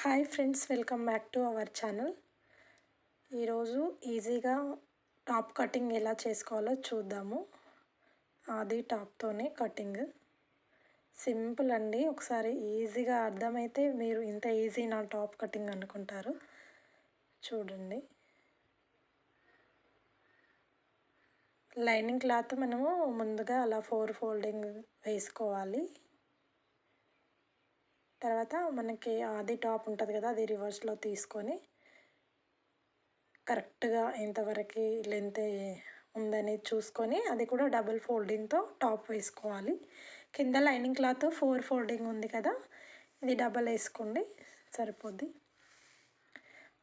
Hi friends welcome back to our channel. ఈరోజు ఈజీగా top cutting ఎలా చేసుకోవాలో చూద్దాము. అది టాప్తోనే కటింగ్. సింపుల్ అండి ఒకసారి ఈజీగా అర్థమైతే మీరు ఇంత ఈజీ నా టాప్ కటింగ్ అనుకుంటారు. చూడండి. లైనింగ్ క్లాత్ మనము ముందుగా అలా ఫోర్ ఫోల్డింగ్ వేసుకోవాలి. తర్వాత మనకి అది టాప్ ఉంటుంది కదా అది రివర్స్లో తీసుకొని కరెక్ట్గా ఎంతవరకు లెంత్ ఉందని చూసుకొని అది కూడా డబుల్ ఫోల్డింగ్తో టాప్ వేసుకోవాలి. కింద లైనింగ్ క్లాత్ ఫోర్ ఫోల్డింగ్ ఉంది కదా ఇది డబల్ వేసుకోండి సరిపోద్ది.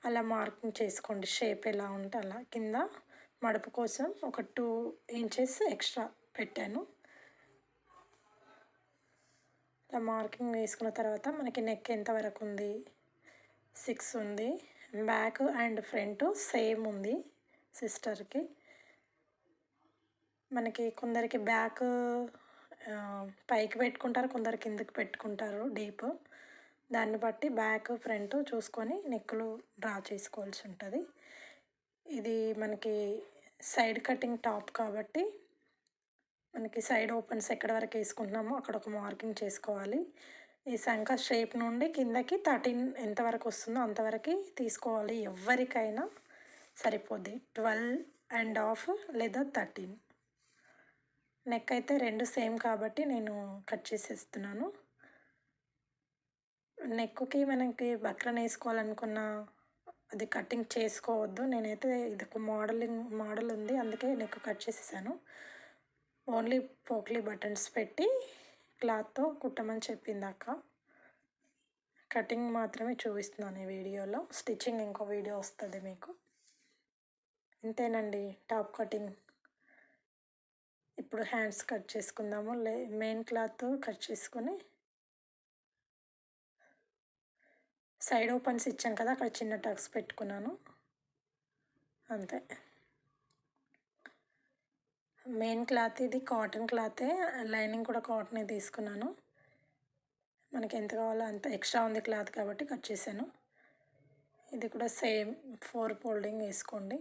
అలా మార్కింగ్ చేసుకోండి షేప్ ఎలా ఉంటే అలా. కింద మడుపు కోసం ఒక టూ ఇంచెస్ ఎక్స్ట్రా పెట్టాను. ఇలా మార్కింగ్ వేసుకున్న తర్వాత మనకి నెక్ ఎంతవరకు ఉంది? సిక్స్ ఉంది. బ్యాక్ అండ్ ఫ్రంట్ సేమ్ ఉంది సిస్టర్కి. మనకి కొందరికి బ్యాక్ పైకి పెట్టుకుంటారు కొందరు కిందకి పెట్టుకుంటారు డీప్. దాన్ని బట్టి బ్యాక్ ఫ్రంట్ చూసుకొని నెక్కులు డ్రా చేసుకోవాల్సి ఉంటుంది. ఇది మనకి సైడ్ కటింగ్ టాప్ కాబట్టి మనకి సైడ్ ఓపెన్స్ ఎక్కడ వరకు వేసుకుంటున్నామో అక్కడ ఒక మార్కింగ్ చేసుకోవాలి. ఈ శంఖ షేప్ నుండి కిందకి థర్టీన్ ఎంతవరకు వస్తుందో అంతవరకు తీసుకోవాలి. ఎవరికైనా సరిపోద్ది. ట్వెల్వ్ అండ్ హాఫ్ లేదా థర్టీన్. నెక్ అయితే రెండు సేమ్ కాబట్టి నేను కట్ చేసేస్తున్నాను. నెక్కి మనకి బక్రన్ వేసుకోవాలనుకున్న అది కటింగ్ చేసుకోవద్దు. నేనైతే ఇది ఒక మోడలింగ్ మోడల్ ఉంది. అందుకే నెక్ కట్ చేసేసాను. ఓన్లీ పోక్లీ బటన్స్ పెట్టి క్లాత్తో కుట్టమని చెప్పింది అక్క కటింగ్ మాత్రమే చూపిస్తున్నాను ఈ వీడియోలో. స్టిచ్చింగ్ ఇంకో వీడియో వస్తుంది మీకు. ఇంతేనండి టాప్ కటింగ్. ఇప్పుడు హ్యాండ్స్ కట్ చేసుకుందాము. లే మెయిన్ క్లాత్ కట్ చేసుకొని సైడ్ ఓపెన్స్ ఇచ్చాం కదా అక్కడ చిన్న టక్స్ పెట్టుకున్నాను. అంతే. మెయిన్ క్లాత్ ఇది కాటన్ క్లాతే లైనింగ్ కూడా కాటనే తీసుకున్నాను. మనకి ఎంత కావాలో అంత ఎక్స్ట్రా ఉంది క్లాత్ కాబట్టి కట్ చేశాను. ఇది కూడా సేమ్ ఫోర్ ఫోల్డింగ్ వేసుకోండి.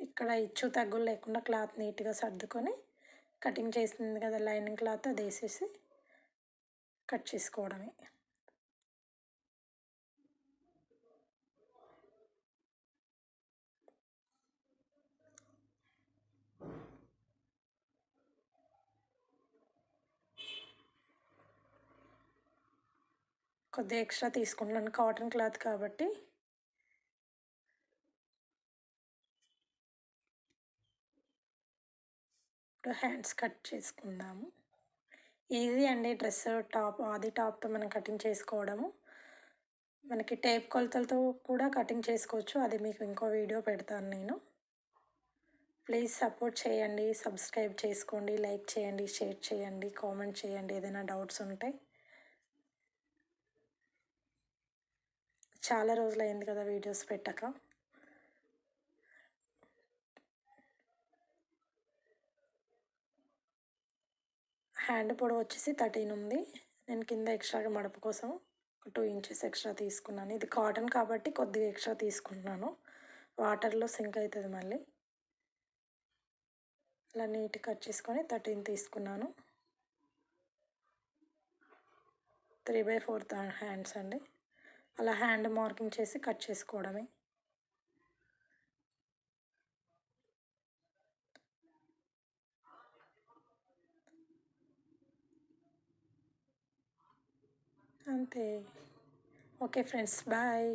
ఇక్కడ ఇచ్చు తగ్గులు లేకుండా క్లాత్ నీట్గా సర్దుకొని కటింగ్ చేసింది కదా లైనింగ్ క్లాత్ అది వేసేసి కట్ చేసుకోవడమే. కొద్దిగా ఎక్స్ట్రా తీసుకుంటున్నాను. కాటన్ క్లాత్ కాబట్టి. ఇప్పుడు హ్యాండ్స్ కట్ చేసుకుందాము. ఈజీ అండి డ్రెస్ టాప్ ఆది టాప్తో మనం కటింగ్ చేసుకోవడము. మనకి టేప్ కొలతలతో కూడా కటింగ్ చేసుకోవచ్చు. అది మీకు ఇంకో వీడియో పెడతాను నేను. ప్లీజ్ సపోర్ట్ చేయండి సబ్స్క్రైబ్ చేసుకోండి లైక్ చేయండి షేర్ చేయండి కామెంట్ చేయండి ఏదైనా డౌట్స్ ఉంటే. చాలా రోజులు అయింది కదా వీడియోస్ పెట్టక. హ్యాండ్ పొడవు వచ్చేసి థర్టీన్ ఉంది. నేను కింద ఎక్స్ట్రాగా మడప కోసం ఒక టూ ఇంచెస్ ఎక్స్ట్రా తీసుకున్నాను. ఇది కాటన్ కాబట్టి కొద్దిగా ఎక్స్ట్రా తీసుకుంటున్నాను. వాటర్లో సింక్ అవుతుంది మళ్ళీ. అలా నీట్ కట్ చేసుకొని థర్టీన్ తీసుకున్నాను. త్రీ బై ఫోర్త్ హ్యాండ్స్ అండి. అలా హ్యాండ్ మార్కింగ్ చేసి కట్ చేసుకోవడమే. అంతే ఓకే ఫ్రెండ్స్ బాయ్